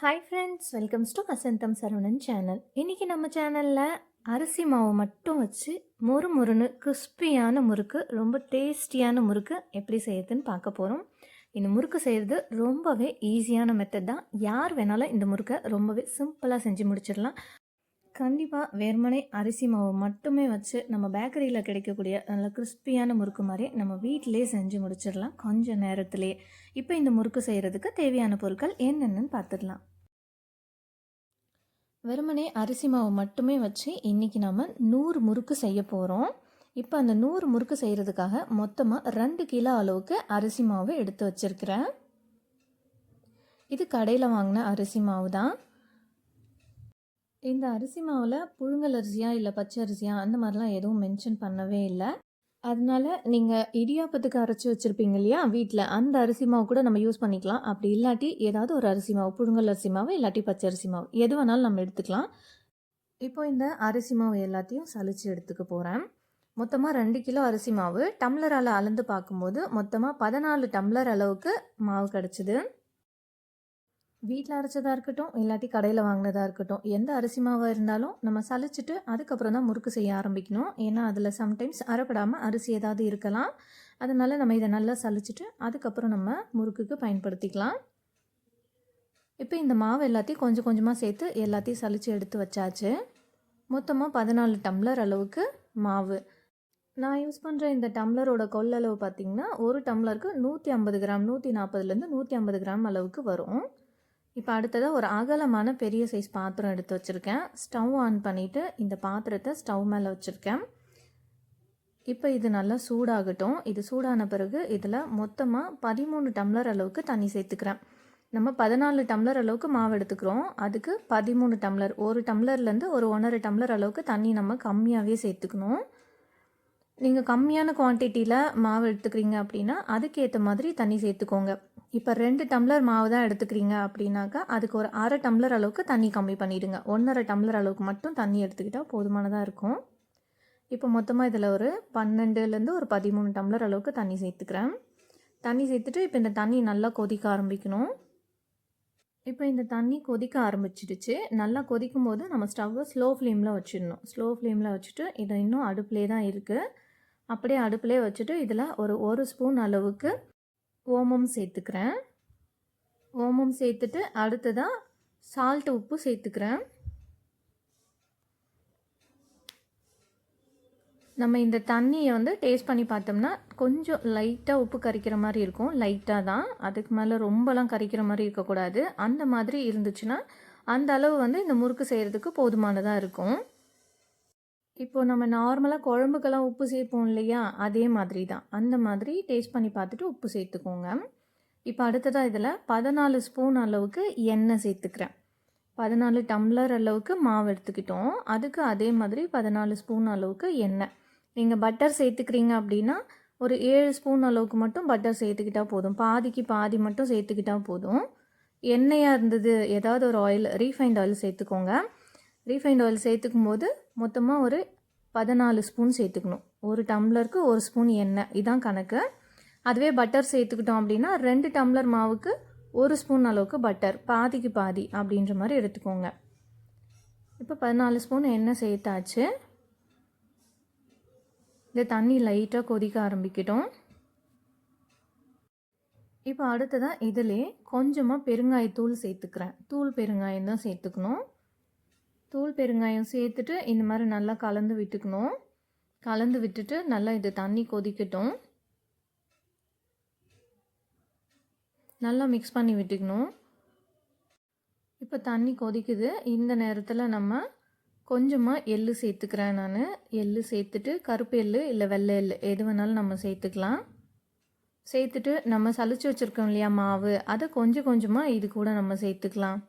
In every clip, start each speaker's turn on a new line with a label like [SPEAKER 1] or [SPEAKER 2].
[SPEAKER 1] Hi friends welcomes to Vasantham Saravanan channel இன்றைக்கி நம்ம சேனலில் அரிசி மாவு மட்டும் வச்சு மொறு மொறுன்னு கிறிஸ்பியான முறுக்கு ரொம்ப டேஸ்டியான முறுக்கு எப்படி செய்யறதுன்னு பார்க்க போகிறோம் இந்த முறுக்கு செய்கிறது ரொம்பவே ஈஸியான மெத்தட் தான். யார் வேணாலும் இந்த முறுக்கை ரொம்பவே சிம்பிளாக செஞ்சு முடிச்சிடலாம். கண்டிப்பாக வெறுமனே அரிசி மாவு மட்டுமே வச்சு நம்ம பேக்கரியில் கிடைக்கக்கூடிய நல்ல கிறிஸ்பியான முறுக்கு மாதிரி நம்ம வீட்டிலே செஞ்சு முடிச்சிடலாம். கொஞ்ச நேரத்திலே இப்போ இந்த முறுக்கு செய்கிறதுக்கு தேவையான பொருட்கள் என்னென்னு பார்த்துடலாம் வெறுமனே அரிசி மாவு மட்டுமே வச்சு இன்றைக்கி நம்ம நூறு முறுக்கு செய்ய போகிறோம் இப்போ அந்த நூறு முறுக்கு செய்கிறதுக்காக மொத்தமாக ரெண்டு கிலோ அளவுக்கு அரிசி மாவு எடுத்து வச்சுருக்கிறேன். இது கடையில் வாங்கின அரிசி மாவு தான் இந்த அரிசி மாவில் புழுங்கல் அரிசியா இல்லை பச்சை அரிசியா அந்த மாதிரிலாம் எதுவும் மென்ஷன் பண்ணவே இல்லை. அதனால நீங்கள் இடியாப்பத்துக்கு அரைச்சி வச்சுருப்பீங்க இல்லையா வீட்டில் அந்த அரிசி மாவு கூட நம்ம யூஸ் பண்ணிக்கலாம். அப்படி இல்லாட்டி ஏதாவது ஒரு அரிசி மாவு புழுங்கல் அரிசி மாவு இல்லாட்டி பச்சை அரிசி மாவு எது வேணாலும் நம்ம எடுத்துக்கலாம். இப்போ இந்த அரிசி மாவு எல்லாத்தையும் சலிச்சு எடுத்துக்க போகிறேன் மொத்தமாக ரெண்டு கிலோ அரிசி மாவு டம்ளரால் அளந்து பார்க்கும்போது மொத்தமாக பதினாலு டம்ளர் அளவுக்கு மாவு கிடச்சிது. வீட்டில் அரைச்சதாக இருக்கட்டும் இல்லாட்டி கடையில் வாங்கினதாக இருக்கட்டும் எந்த அரிசி மாவாக இருந்தாலும் நம்ம சலிச்சிட்டு அதுக்கப்புறம் தான் முறுக்கு செய்ய ஆரம்பிக்கணும். ஏன்னா அதில் சம்டைம்ஸ் அரைப்படாமல் அரிசி ஏதாவது இருக்கலாம். அதனால் நம்ம இதை நல்லா சலிச்சிட்டு அதுக்கப்புறம் நம்ம முறுக்குக்கு பயன்படுத்திக்கலாம். இப்போ இந்த மாவு எல்லாத்தையும் கொஞ்சம் கொஞ்சமாக சேர்த்து எல்லாத்தையும் சலித்து எடுத்து வச்சாச்சு. மொத்தமாக பதினாலு டம்ளர் அளவுக்கு மாவு. நான் யூஸ் பண்ணுற இந்த டம்ளரோட கொள்ளளவு பார்த்திங்கன்னா ஒரு டம்ளருக்கு நூற்றி ஐம்பது கிராம் நூற்றி நாற்பதுலேருந்து நூற்றி ஐம்பது கிராம் அளவுக்கு வரும். இப்போ அடுத்ததாக ஒரு அகலமான பெரிய சைஸ் பாத்திரம் எடுத்து வச்சுருக்கேன். ஸ்டவ் ஆன் பண்ணிவிட்டு இந்த பாத்திரத்தை ஸ்டவ் மேலே வச்சுருக்கேன். இப்போ இது நல்லா சூடாகட்டும். இது சூடான பிறகு இதில் மொத்தமாக பதிமூணு டம்ளர் அளவுக்கு தண்ணி சேர்த்துக்கிறேன். நம்ம பதினாலு டம்ளர் அளவுக்கு மாவு எடுத்துக்கிறோம். அதுக்கு பதிமூணு டம்ளர் ஒரு டம்ளர்லேருந்து ஒரு ஒன்றரை டம்ளர் அளவுக்கு தண்ணி நம்ம கம்மியாகவே சேர்த்துக்கணும். நீங்கள் கம்மியான குவான்டிட்டியில் மாவு எடுத்துக்கிறீங்க அப்படின்னா அதுக்கேற்ற மாதிரி தண்ணி சேர்த்துக்கோங்க. இப்போ ரெண்டு டம்ளர் மாவு தான் எடுத்துக்கிறீங்க அப்படின்னாக்கா அதுக்கு ஒரு அரை டம்ளர் அளவுக்கு தண்ணி கம்மி பண்ணிவிடுங்க ஒன்றரை டம்ளர் அளவுக்கு மட்டும் தண்ணி எடுத்துக்கிட்டால் போதுமானதாக இருக்கும். இப்போ மொத்தமாக இதில் ஒரு பன்னெண்டுலேருந்து ஒரு பதிமூணு டம்ளர் அளவுக்கு தண்ணி சேர்த்துக்கிறேன். தண்ணி சேர்த்துட்டு இப்போ இந்த தண்ணி நல்லா கொதிக்க ஆரம்பிக்கணும். இப்போ இந்த தண்ணி கொதிக்க ஆரம்பிச்சிடுச்சு. நல்லா கொதிக்கும் போது நம்ம ஸ்டவ்வை ஸ்லோ ஃப்ளேமில் வச்சிடணும். ஸ்லோ ஃப்ளேமில் வச்சுட்டு இது இன்னும் அடுப்புலே தான் இருக்குது அப்படியே அடுப்பிலே வச்சுட்டு இதில் ஒரு ஒரு ஸ்பூன் அளவுக்கு ஓமம் சேர்த்துக்கிறேன். ஓமம் சேர்த்துட்டு அடுத்ததாக சால்ட் உப்பு சேர்த்துக்கிறேன். நம்ம இந்த தண்ணியை வந்து டேஸ்ட் பண்ணி பார்த்தோம்னா கொஞ்சம் லைட்டாக உப்பு கறிக்கிற மாதிரி இருக்கும். லைட்டாக தான். அதுக்கு மேலே ரொம்பலாம் கறிக்கிற மாதிரி இருக்கக்கூடாது. அந்த மாதிரி இருந்துச்சுன்னா அந்த அளவு வந்து இந்த முறுக்கு செய்கிறதுக்கு போதுமானதாக இருக்கும். இப்போ நம்ம நார்மலாக குழம்புக்கெல்லாம் உப்பு சேர்ப்போம் இல்லையா? அதே மாதிரி தான் அந்த மாதிரி டேஸ்ட் பண்ணி பார்த்துட்டு உப்பு சேர்த்துக்கோங்க. இப்போ அடுத்ததாக இதில் பதினாலு ஸ்பூன் அளவுக்கு எண்ணெய் சேர்த்துக்கிறேன். பதினாலு டம்ளர் அளவுக்கு மாவு எடுத்துக்கிட்டோம். அதுக்கு அதே மாதிரி பதினாலு ஸ்பூன் அளவுக்கு எண்ணெய். நீங்கள் பட்டர் சேர்த்துக்கிறீங்க அப்படின்னா ஒரு ஏழு ஸ்பூன் அளவுக்கு மட்டும் பட்டர் சேர்த்துக்கிட்டால் போதும். பாதிக்கு பாதி மட்டும் சேர்த்துக்கிட்டால் போதும். எண்ணெயாக இருந்தது ஏதாவது ஒரு ஆயில் ரீஃபைண்ட் ஆயில் சேர்த்துக்கோங்க. ரீஃபைண்ட் ஆயில் சேர்த்துக்கும் போது மொத்தமாக ஒரு பதினாலு ஸ்பூன் சேர்த்துக்கணும். ஒரு டம்ளருக்கு ஒரு ஸ்பூன் எண்ணெய். இதான் கணக்கு. அதுவே பட்டர் சேர்த்துக்கிட்டோம் அப்படின்னா ரெண்டு டம்ளர் மாவுக்கு ஒரு ஸ்பூன் அளவுக்கு பட்டர் பாதிக்கு பாதி அப்படின்ற மாதிரி எடுத்துக்கோங்க. இப்போ பதினாலு ஸ்பூன் எண்ணெய் சேர்த்தாச்சு. இந்த தண்ணி லைட்டாக கொதிக்க ஆரம்பிக்கட்டும். இப்போ அடுத்ததாக இதிலே கொஞ்சமாக பெருங்காயத்தூள் சேர்த்துக்கிறேன். தூள் பெருங்காயம் தான் சேர்த்துக்கணும். தூள் பெருங்காயம் சேர்த்துட்டு இந்த மாதிரி நல்லா கலந்து விட்டுக்கணும். கலந்து விட்டுட்டு நல்லா இது தண்ணி கொதிக்கட்டும். நல்லா மிக்ஸ் பண்ணி விட்டுக்கணும். இப்போ தண்ணி கொதிக்குது. இந்த நேரத்தில் நம்ம கொஞ்சமாக எள்ளு சேர்த்துக்கிறேன் நான். எள்ளு சேர்த்துட்டு கருப்பு எள்ளு இல்லை வெள்ளை எள்ளு எது வேணாலும் நம்ம சேர்த்துக்கலாம். சேர்த்துட்டு நம்ம சளிச்சு வச்சுருக்கோம் இல்லையா மாவு. அதை கொஞ்சம் கொஞ்சமாக இது கூட நம்ம சேர்த்துக்கலாம்.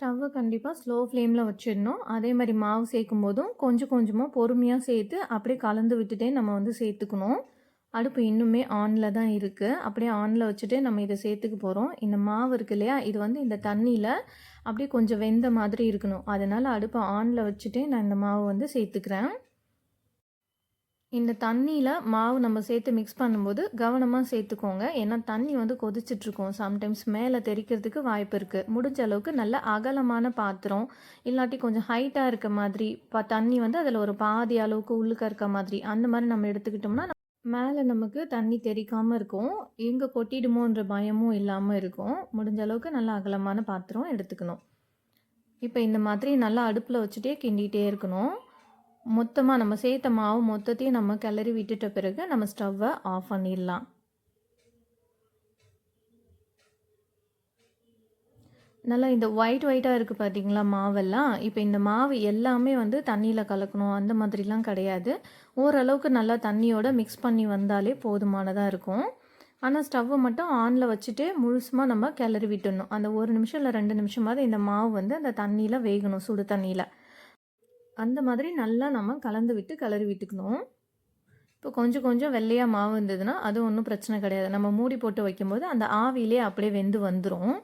[SPEAKER 1] ஸ்டவ்வை கண்டிப்பாக ஸ்லோ ஃப்ளேமில் வச்சிடணும். அதே மாதிரி மாவு சேர்க்கும் போதும் கொஞ்சம் கொஞ்சமாக பொறுமையாக சேர்த்து அப்படியே கலந்து விட்டுட்டே நம்ம வந்து சேர்த்துக்கணும். அடுப்பு இன்னுமே ஆனில் தான் இருக்குது அப்படியே ஆனில் வச்சுட்டே நம்ம இதை சேர்த்துக்க போகிறோம் இந்த மாவு இருக்கு இல்லையா? இது வந்து இந்த தண்ணியில் அப்படியே கொஞ்சம் வெந்த மாதிரி இருக்கணும். அதனால் அடுப்பை ஆனில் வச்சுட்டே நான் இந்த மாவு வந்து சேர்த்துக்கிறேன். இந்த தண்ணியில் மாவு நம்ம சேர்த்து மிக்ஸ் பண்ணும்போது கவனமாக சேர்த்துக்கோங்க. ஏன்னா தண்ணி வந்து கொதிச்சிட்ருக்கோம். சம்டைம்ஸ் மேலே தெரிக்கிறதுக்கு வாய்ப்பு இருக்குது முடிஞ்ச அளவுக்கு நல்ல அகலமான பாத்திரம். இல்லாட்டி கொஞ்சம் ஹைட்டாக இருக்க மாதிரி ப தண்ணி வந்து அதில் ஒரு பாதி அளவுக்கு உள்ளுக்க இருக்க மாதிரி அந்த மாதிரி நம்ம எடுத்துக்கிட்டோம்னா மேலே நமக்கு தண்ணி தெரிக்காமல் இருக்கும். எங்கே கொட்டிடுமோன்ற பயமும் இல்லாமல் இருக்கும். முடிஞ்ச அளவுக்கு நல்லா அகலமான பாத்திரம் எடுத்துக்கணும். இப்போ இந்த மாதிரி நல்லா அடுப்பில் வச்சுட்டே கிண்டிகிட்டே இருக்கணும். மொத்தமாக நம்ம சேர்த்த மாவு மொத்தத்தையும் நம்ம கிளறி விட்டுட்ட பிறகு நம்ம ஸ்டவ்வை ஆஃப் பண்ணிடலாம். நல்லா இந்த ஒயிட் ஒயிட்டாக இருக்குது பார்த்தீங்களா மாவெல்லாம்? இப்போ இந்த மாவு எல்லாமே வந்து தண்ணியில் கலக்கணும். அந்த மாதிரிலாம் கிடையாது. ஓரளவுக்கு நல்லா தண்ணியோட மிக்ஸ் பண்ணி வந்தாலே போதுமானதாக இருக்கும். ஆனால் ஸ்டவ்வை மட்டும் ஆனில் வச்சுட்டு முழுசுமாக நம்ம கிளறி விட்டுடணும். அந்த ஒரு நிமிஷம் இல்லை ரெண்டு நிமிஷமாவது இந்த மாவு வந்து அந்த தண்ணியில் வேகணும் சுடு தண்ணியில். அந்த மாதிரி நல்லா நம்ம கலந்து விட்டு கிளறி விட்டுக்கணும். இப்போ கொஞ்சம் கொஞ்சம் வெள்ளையாக மாவு இருந்ததுன்னா அது ஒன்றும் பிரச்சனை கிடையாது. நம்ம மூடி போட்டு வைக்கும்போது அந்த ஆவிலே அப்படியே வெந்து வந்துடும்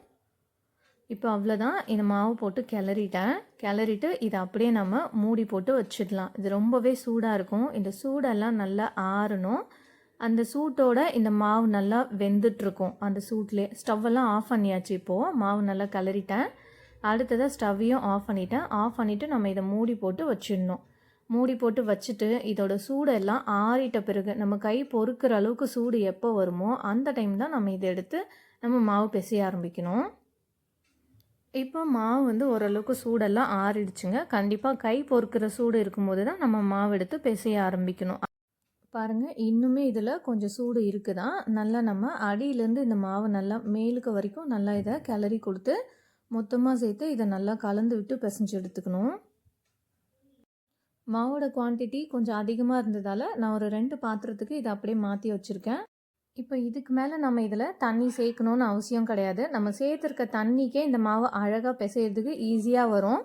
[SPEAKER 1] இப்போ அவ்வளோதான் இந்த மாவு போட்டு கிளறிட்டேன். கிளறிட்டு இதை அப்படியே நம்ம மூடி போட்டு வச்சிடலாம். இது ரொம்பவே சூடாக இருக்கும். இந்த சூடெல்லாம் நல்லா ஆறணும். அந்த சூட்டோட இந்த மாவு நல்லா வெந்துட்டுருக்கும். அந்த சூட்லேயே ஸ்டவ்வெல்லாம் ஆஃப் பண்ணியாச்சு இப்போது மாவு நல்லா கிளறிட்டேன். அடுத்ததாக ஸ்டவ்வையும் ஆஃப் பண்ணிட்டேன். ஆஃப் பண்ணிவிட்டு நம்ம இதை மூடி போட்டு வச்சிடணும். மூடி போட்டு வச்சுட்டு இதோட சூடெல்லாம் ஆறிட்ட பிறகு நம்ம கை பொறுக்கிற அளவுக்கு சூடு எப்போ வருமோ அந்த டைம் தான் நம்ம இதை எடுத்து நம்ம மாவு பிசைய ஆரம்பிக்கணும். இப்போ மாவு வந்து ஓரளவுக்கு சூடெல்லாம் ஆறிடுச்சுங்க. கண்டிப்பாக கை பொறுக்கிற சூடு இருக்கும்போது தான் நம்ம மாவு எடுத்து பிசைய ஆரம்பிக்கணும். பாருங்கள் இன்னுமே இதில் கொஞ்சம் சூடு இருக்குதான் நல்லா நம்ம அடியிலேருந்து இந்த மாவு நல்லா மேலுக்கு வரைக்கும் நல்லா இதை கிளறி கொடுத்து மொத்தமாக சேர்த்து இதை நல்லா கலந்து விட்டு பிசைஞ்சு எடுத்துக்கணும். மாவோட குவான்டிட்டி கொஞ்சம் அதிகமாக இருந்ததால் நான் ஒரு ரெண்டு பாத்திரத்துக்கு இதை அப்படியே மாற்றி வச்சுருக்கேன். இப்போ இதுக்கு மேலே நம்ம இதில் தண்ணி சேர்க்கணுன்னு அவசியம் கிடையாது. நம்ம சேர்த்துருக்க தண்ணிக்கே இந்த மாவு அழகாக பிசையிறதுக்கு ஈஸியாக வரும்.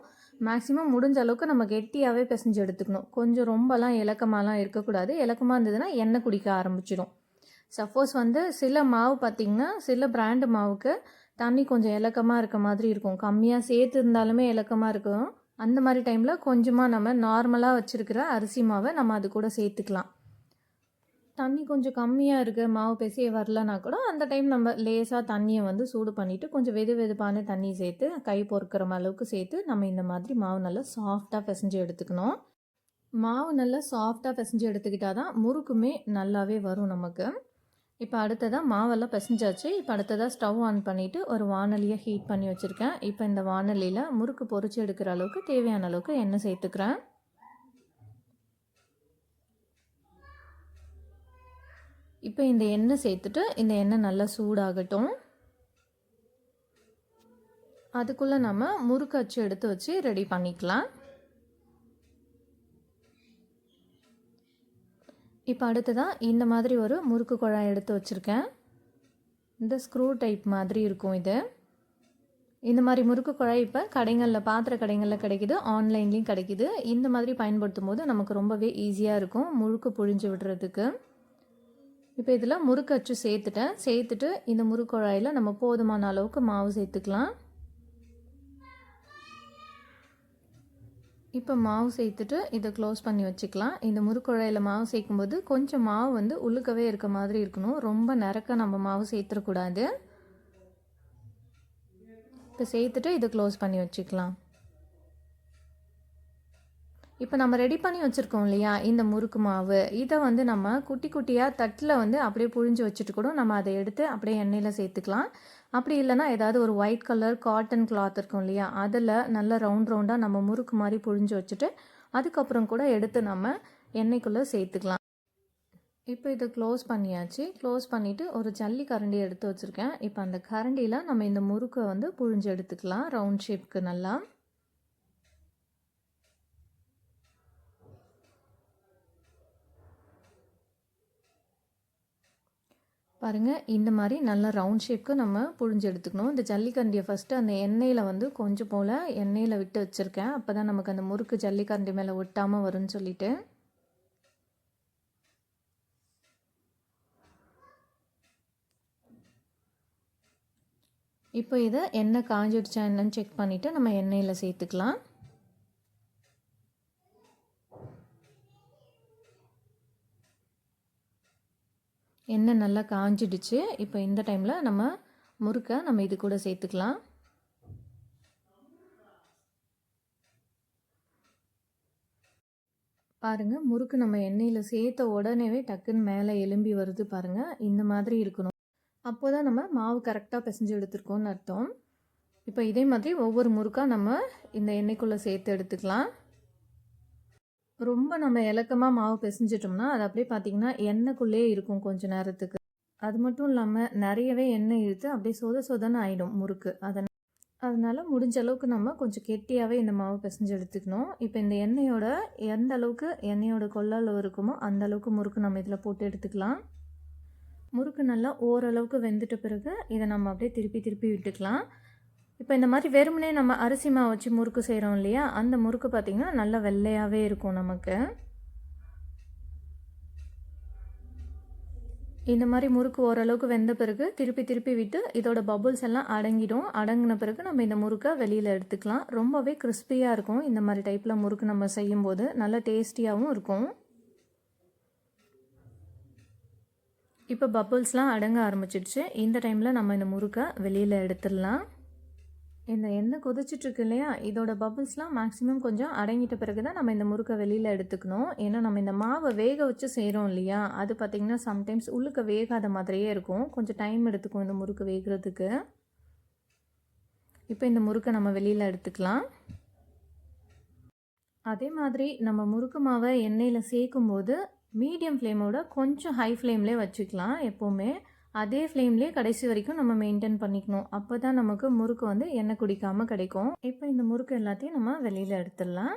[SPEAKER 1] மேக்ஸிமம் முடிஞ்ச அளவுக்கு நம்ம கெட்டியாகவே பிசைஞ்சு எடுத்துக்கணும். கொஞ்சம் ரொம்பலாம் இலக்கமாலாம் இருக்கக்கூடாது. இலக்கமாக இருந்ததுன்னா எண்ணெய் குடிக்க ஆரம்பிச்சிடும். சப்போஸ் வந்து சில மாவு பார்த்திங்கன்னா சில பிராண்டு மாவுக்கு தண்ணி கொஞ்சம் இலக்கமாக இருக்க மாதிரி இருக்கும். கம்மியாக சேர்த்து இருந்தாலுமே இலக்கமாக இருக்கும். அந்த மாதிரி டைமில் கொஞ்சமாக நம்ம நார்மலாக வச்சுருக்கிற அரிசி மாவை நம்ம அது கூட சேர்த்துக்கலாம். தண்ணி கொஞ்சம் கம்மியாக இருக்குது மாவு பிசைய வரலனா கூட அந்த டைம் நம்ம லேசாக தண்ணியை வந்து சூடு பண்ணிவிட்டு கொஞ்சம் வெது வெதுப்பான தண்ணி சேர்த்து கை பொறுக்கிற அளவுக்கு சேர்த்து நம்ம இந்த மாதிரி மாவு நல்லா சாஃப்டாக பிசைஞ்சு எடுத்துக்கணும். மாவு நல்லா சாஃப்டாக பிசைஞ்சு எடுத்துக்கிட்டால் தான் முறுக்குமே நல்லாவே வரும் நமக்கு. இப்போ அடுத்ததாக மாவெல்லாம் பிசைஞ்சாச்சு. இப்போ அடுத்ததாக ஸ்டவ் ஆன் பண்ணிவிட்டு ஒரு வானலியை ஹீட் பண்ணி வச்சுருக்கேன். இப்போ இந்த வானலியில் முறுக்கு பொறிச்சு எடுக்கிற அளவுக்கு தேவையான அளவுக்கு எண்ணெய் சேர்த்துக்கிறேன். இப்போ இந்த எண்ணெய் சேர்த்துட்டு இந்த எண்ணெய் நல்லா சூடாகட்டும். அதுக்குள்ளே நம்ம முறுக்கு அச்சு எடுத்து வச்சு ரெடி பண்ணிக்கலாம். இப்போ அடுத்ததாக இந்த மாதிரி ஒரு முறுக்கு குழாய் எடுத்து வச்சுருக்கேன். இந்த ஸ்க்ரூ டைப் மாதிரி இருக்கும் இது. இந்த மாதிரி முறுக்கு குழாய் இப்போ கடைகளில் பாத்திர கடைகளில் கிடைக்கிது ஆன்லைன்லேயும் கிடைக்கிது. இந்த மாதிரி பயன்படுத்தும் போது நமக்கு ரொம்பவே ஈஸியாக இருக்கும் முறுக்கு புழிஞ்சு விடுறதுக்கு. இப்போ இதில் முறுக்கு அச்சு சேர்த்துட்டேன். சேர்த்துட்டு இந்த முறுக்கு குழாயில் நம்ம போதுமான அளவுக்கு மாவு சேர்த்துக்கலாம். இப்போ மாவு சேர்த்துட்டு இதை க்ளோஸ் பண்ணி வச்சுக்கலாம். இந்த முறுக்குழையில் மாவு சேர்க்கும்போது கொஞ்சம் மாவு வந்து உள்ளுக்கவே இருக்க மாதிரி இருக்கணும். ரொம்ப நிறக்க நம்ம மாவு சேர்த்துடக்கூடாது இப்போ சேர்த்துட்டு இதை க்ளோஸ் பண்ணி வச்சுக்கலாம். இப்போ நம்ம ரெடி பண்ணி வச்சுருக்கோம் இல்லையா? இந்த முறுக்கு மாவு. இதை வந்து நம்ம குட்டி குட்டியாக தட்டில் வந்து அப்படியே புழிஞ்சு வச்சுட்டு கூட நம்ம அதை எடுத்து அப்படியே எண்ணெயில் சேர்த்துக்கலாம். அப்படி இல்லைனா ஏதாவது ஒரு ஒயிட் கலர் காட்டன் கிளாத் இருக்கும் இல்லையா? அதில் நல்லா ரவுண்ட் ரவுண்டாக நம்ம முறுக்கு மாதிரி புழிஞ்சு வச்சுட்டு அதுக்கப்புறம் கூட எடுத்து நம்ம எண்ணெய்க்குள்ளே சேர்த்துக்கலாம். இப்போ இதை க்ளோஸ் பண்ணியாச்சு. க்ளோஸ் பண்ணிவிட்டு ஒரு ஜல்லி கரண்டி எடுத்து வச்சுருக்கேன். இப்போ அந்த கரண்டியில் நம்ம இந்த முறுக்கை வந்து புழிஞ்சு எடுத்துக்கலாம். ரவுண்ட் ஷேப்க்கு நல்லா. பாருங்கள் இந்த மாதிரி நல்ல ரவுண்ட் ஷேப்க்கு நம்ம புழிஞ்சு எடுத்துக்கணும். இந்த ஜல்லிக்கரண்டியை ஃபஸ்ட்டு அந்த எண்ணெயில் வந்து கொஞ்சம் போல் எண்ணெயில் விட்டு வச்சுருக்கேன். அப்போ தான் நமக்கு அந்த முறுக்கு ஜல்லிக்கரண்டி மேலே ஒட்டாமல் வரும்னு சொல்லிட்டு. இப்போ இதை எண்ணெய் காஞ்சிடுச்சா என்னன்னு செக் பண்ணிவிட்டு நம்ம எண்ணெயில் சேர்த்துக்கலாம். எண்ணெய் நல்லா காஞ்சிடுச்சு. இப்போ இந்த டைமில் நம்ம முறுக்கை நம்ம இது கூட சேர்த்துக்கலாம். பாருங்கள் முறுக்கு நம்ம எண்ணெயில் சேர்த்த உடனேவே டக்குன்னு மேலே எலும்பி வருது பாருங்கள் இந்த மாதிரி இருக்கணும். அப்போ தான் நம்ம மாவு கரெக்டாக பிசைஞ்சு எடுத்துருக்கோம்னு அர்த்தம். இப்போ இதே மாதிரி ஒவ்வொரு முறுக்காக நம்ம இந்த எண்ணெய்க்குள்ளே சேர்த்து எடுத்துக்கலாம். ரொம்ப நம்ம இலக்கமாக மாவு பிசைஞ்சிட்டோம்னா அது அப்படியே பார்த்திங்கன்னா எண்ணெய்க்குள்ளேயே இருக்கும் கொஞ்ச நேரத்துக்கு. அது மட்டும் இல்லாமல் நிறையவே எண்ணெய் இழுத்து அப்படியே சொத சொதன்னு ஆகிடும் முறுக்கு. அதனால் அதனால் முடிஞ்ச அளவுக்கு நம்ம கொஞ்சம் கெட்டியாகவே இந்த மாவு பிசைஞ்சு எடுத்துக்கணும். இப்போ இந்த எண்ணெயோட எந்த அளவுக்கு எண்ணெயோட கொள்ளளவு இருக்குமோ அந்த அளவுக்கு முறுக்கு நம்ம இதில் போட்டு எடுத்துக்கலாம். முறுக்கு நல்லா ஓரளவுக்கு வெந்துட்ட பிறகு இதை நம்ம அப்படியே திருப்பி திருப்பி விட்டுக்கலாம். இப்போ இந்த மாதிரி வெறுமனே நம்ம அரிசி மாவு வச்சு முறுக்கு செய்கிறோம் இல்லையா? அந்த முறுக்கு பார்த்திங்கன்னா நல்லா வெள்ளையாகவே இருக்கும் நமக்கு. இந்த மாதிரி முறுக்கு ஓரளவுக்கு வெந்த பிறகு திருப்பி திருப்பி விட்டு இதோட பபுள்ஸ் எல்லாம் அடங்கிடும். அடங்கின பிறகு நம்ம இந்த முறுக்கை வெளியில் எடுத்துக்கலாம். ரொம்பவே கிறிஸ்பியாக இருக்கும். இந்த மாதிரி டைப்பில் முறுக்கு நம்ம செய்யும்போது நல்லா டேஸ்டியாகவும் இருக்கும். இப்போ பபுள்ஸ்லாம் அடங்க ஆரம்பிச்சிடுச்சு. இந்த டைமில் நம்ம இந்த முறுக்கை வெளியில் எடுத்துடலாம். இந்த எண்ணெய் கொதிச்சிட்ருக்கு இல்லையா? இதோட பபுள்ஸ்லாம் மேக்ஸிமம் கொஞ்சம் அடங்கிட்ட பிறகு தான் நம்ம இந்த முறுக்கை வெளியில் எடுத்துக்கணும். ஏன்னா நம்ம இந்த மாவை வேக வச்சு செய்கிறோம் இல்லையா? அது பார்த்திங்கன்னா சம்டைம்ஸ் உள்ளுக்க வேகாத மாதிரியே இருக்கும். கொஞ்சம் டைம் எடுத்துக்கும் இந்த முறுக்கு வேகிறதுக்கு. இப்போ இந்த முறுக்கை நம்ம வெளியில் எடுத்துக்கலாம். அதே மாதிரி நம்ம முறுக்கு மாவை எண்ணெயில் சேர்க்கும் போது மீடியம் ஃப்ளேமோட கொஞ்சம் ஹை ஃப்ளேம்லேயே வச்சுக்கலாம் எப்போவுமே. அதே ஃப்ளேம்லேயே கடைசி வரைக்கும் நம்ம மெயின்டைன் பண்ணிக்கணும். அப்போ தான் நமக்கு முறுக்கு வந்து எண்ணெய் குடிக்காமல் கிடைக்கும். இப்போ இந்த முறுக்கு எல்லாத்தையும் நம்ம வெளியில் எடுத்துடலாம்.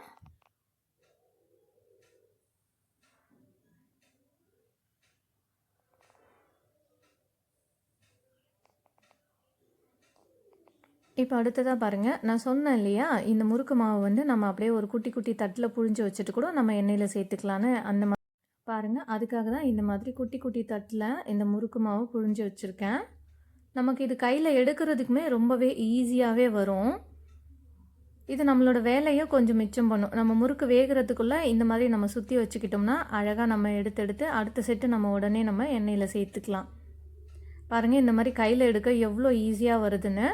[SPEAKER 1] இப்போ அடுத்ததாக பாருங்கள் நான் சொன்னேன் இல்லையா? இந்த முறுக்கு மாவு வந்து நம்ம அப்படியே ஒரு குட்டி குட்டி தட்டில் புழிஞ்சு வச்சுட்டு கூட நம்ம எண்ணெயில் சேர்த்துக்கலான்னு அந்த மாதிரி பாருங்கள் அதுக்காக தான் இந்த மாதிரி குட்டி குட்டி தட்டில் இந்த முறுக்கு மாவு புழிஞ்சு வச்சுருக்கேன். நமக்கு இது கையில் எடுக்கிறதுக்குமே ரொம்பவே ஈஸியாகவே வரும். இது நம்மளோட வேலையை கொஞ்சம் மிச்சம் பண்ணும். நம்ம முறுக்கு வேகிறதுக்குள்ளே இந்த மாதிரி நம்ம சுற்றி வச்சுக்கிட்டோம்னா அழகாக நம்ம எடுத்து எடுத்து அடுத்த செட்டு நம்ம உடனே நம்ம எண்ணெயில் சேர்த்துக்கலாம். பாருங்கள் இந்த மாதிரி கையில் எடுக்க எவ்வளோ ஈஸியாக வருதுன்னு.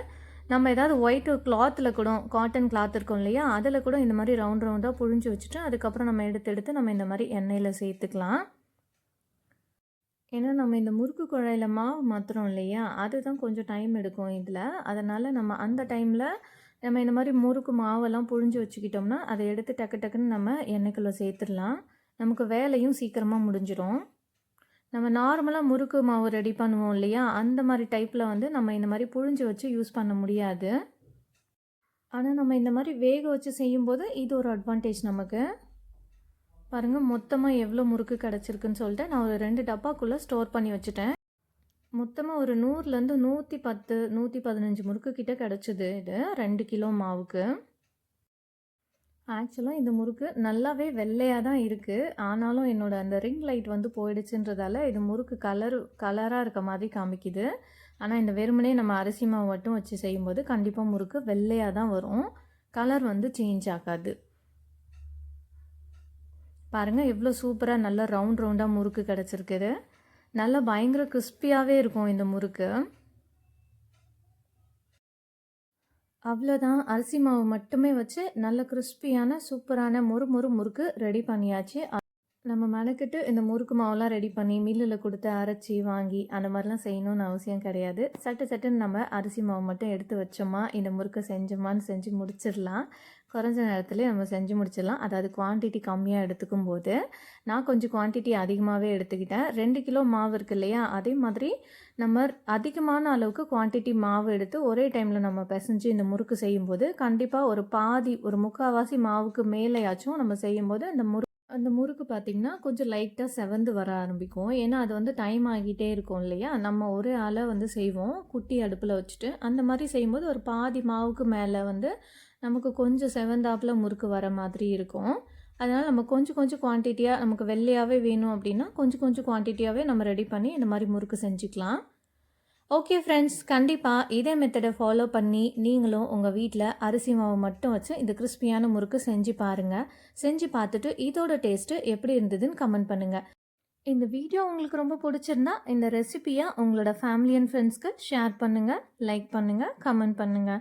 [SPEAKER 1] நம்ம ஏதாவது ஒயிட் கிளாத்தில் கூட காட்டன் கிளாத் இருக்கும் இல்லையா? அதில் கூட இந்த மாதிரி ரவுண்ட் ரவுண்டாக புழிஞ்சு வச்சுட்டு அதுக்கப்புறம் நம்ம எடுத்து எடுத்து நம்ம இந்த மாதிரி எண்ணெயில் சேர்த்துக்கலாம். ஏன்னா நம்ம இந்த முறுக்கு குழையில மாவு மாற்றுறோம் இல்லையா? அதுதான் கொஞ்சம் டைம் எடுக்கும் இதில். அதனால் நம்ம அந்த டைமில் நம்ம இந்த மாதிரி முறுக்கு மாவெல்லாம் புழிஞ்சு வச்சுக்கிட்டோம்னா அதை எடுத்து டக்கு டக்குன்னு நம்ம எண்ணெய்க்குள்ளே சேர்த்துடலாம். நமக்கு வேலையும் சீக்கிரமாக முடிஞ்சிடும் நம்ம நார்மலாக முறுக்கு மாவு ரெடி பண்ணுவோம் இல்லையா? அந்த மாதிரி டைப்பில் வந்து நம்ம இந்த மாதிரி புழிஞ்சு வச்சு யூஸ் பண்ண முடியாது. ஆனால் நம்ம இந்த மாதிரி வேக வச்சு செய்யும்போது இது ஒரு அட்வான்டேஜ் நமக்கு. பாருங்கள் மொத்தமாக எவ்வளோ முறுக்கு கிடச்சிருக்குன்னு சொல்லிட்டு நான் ஒரு ரெண்டு டப்பாக்குள்ளே ஸ்டோர் பண்ணி வச்சுட்டேன். மொத்தமாக ஒரு நூறுலேருந்து நூற்றி பத்து நூற்றி பதினஞ்சு முறுக்கு கிட்டே கிடச்சிது இது ரெண்டு கிலோ மாவுக்கு. ஆக்சுவலாக இந்த முறுக்கு நல்லாவே வெள்ளையாக தான் இருக்குது ஆனாலும் என்னோடய அந்த ரிங் லைட் வந்து போயிடுச்சுன்றதால இது முறுக்கு கலர் கலராக இருக்க மாதிரி காமிக்குது. ஆனால் இந்த வெறுமனே நம்ம அரிசி மாவு மட்டும் வச்சு செய்யும்போது கண்டிப்பாக முறுக்கு வெள்ளையாக தான் வரும். கலர் வந்து சேஞ்ச் ஆகாது. பாருங்கள் எவ்வளோ சூப்பராக நல்லா ரவுண்ட் ரவுண்டாக முறுக்கு கிடச்சிருக்குது. நல்லா பயங்கர கிறிஸ்பியாகவே இருக்கும் இந்த முறுக்கு. அவ்வளோதான் அரிசி மாவு மட்டுமே வச்சு நல்ல கிறிஸ்பியான சூப்பரான மொறு மொறு முறுக்கு ரெடி பண்ணியாச்சு. நம்ம மெனக்கிட்டு இந்த முறுக்கு மாவுலாம் ரெடி பண்ணி மில்லில் கொடுத்து அரைச்சி வாங்கி அந்த மாதிரிலாம் செய்யணும்னு அவசியம் கிடையாது. சட்டு சட்டுன்னு நம்ம அரிசி மாவு மட்டும் எடுத்து வச்சோமா இந்த முறுக்கை செஞ்சோமான்னு செஞ்சு முடிச்சிடலாம். குறைஞ்ச நேரத்தில் நம்ம செஞ்சு முடிச்சிடலாம். அதாவது குவான்டிட்டி கம்மியாக எடுத்துக்கும் போது நான் கொஞ்சம் குவான்டிட்டி அதிகமாகவே எடுத்துக்கிட்டேன். ரெண்டு கிலோ மாவு இருக்கு இல்லையா? அதே மாதிரி நம்ம அதிகமான அளவுக்கு குவான்டிட்டி மாவு எடுத்து ஒரே டைமில் நம்ம பிசைஞ்சு இந்த முறுக்கு செய்யும்போது கண்டிப்பாக ஒரு பாதி ஒரு முக்கால்வாசி மாவுக்கு மேலேயாச்சும் நம்ம செய்யும்போது அந்த முறு அந்த முறுக்கு பார்த்திங்கன்னா கொஞ்சம் லைட்டாக செவந்து வர ஆரம்பிக்கும். ஏன்னா அது வந்து டைம் ஆகிட்டே இருக்கும் இல்லையா? நம்ம ஒரு ஆளை வந்து செய்வோம். குட்டி அடுப்பில் வச்சுட்டு அந்த மாதிரி செய்யும்போது ஒரு பாதி மாவுக்கு மேலே வந்து நமக்கு கொஞ்சம் செவந்தாப்பில் முறுக்கு வர மாதிரி இருக்கும். அதனால் நம்ம கொஞ்சம் கொஞ்சம் குவான்டிட்டியாக நமக்கு வெள்ளையாகவே வேணும் அப்படின்னா கொஞ்சம் கொஞ்சம் குவான்டிட்டியாகவே நம்ம ரெடி பண்ணி இந்த மாதிரி முறுக்கு செஞ்சுக்கலாம். ஓகே ஃப்ரெண்ட்ஸ் கண்டிப்பாக இதே மெத்தடை ஃபாலோ பண்ணி நீங்களும் உங்கள் வீட்டில் அரிசி மாவு மட்டும் வச்சு இந்த கிறிஸ்பியான முறுக்கு செஞ்சு பாருங்கள் செஞ்சு பார்த்துட்டு இதோட டேஸ்ட்டு எப்படி இருந்ததுன்னு கமெண்ட் பண்ணுங்கள் இந்த வீடியோ உங்களுக்கு ரொம்ப பிடிச்சிருந்தா இந்த ரெசிபியை உங்களோட ஃபேமிலி அண்ட் ஃப்ரெண்ட்ஸ்க்கு ஷேர் பண்ணுங்கள் லைக் பண்ணுங்கள் கமெண்ட் பண்ணுங்கள்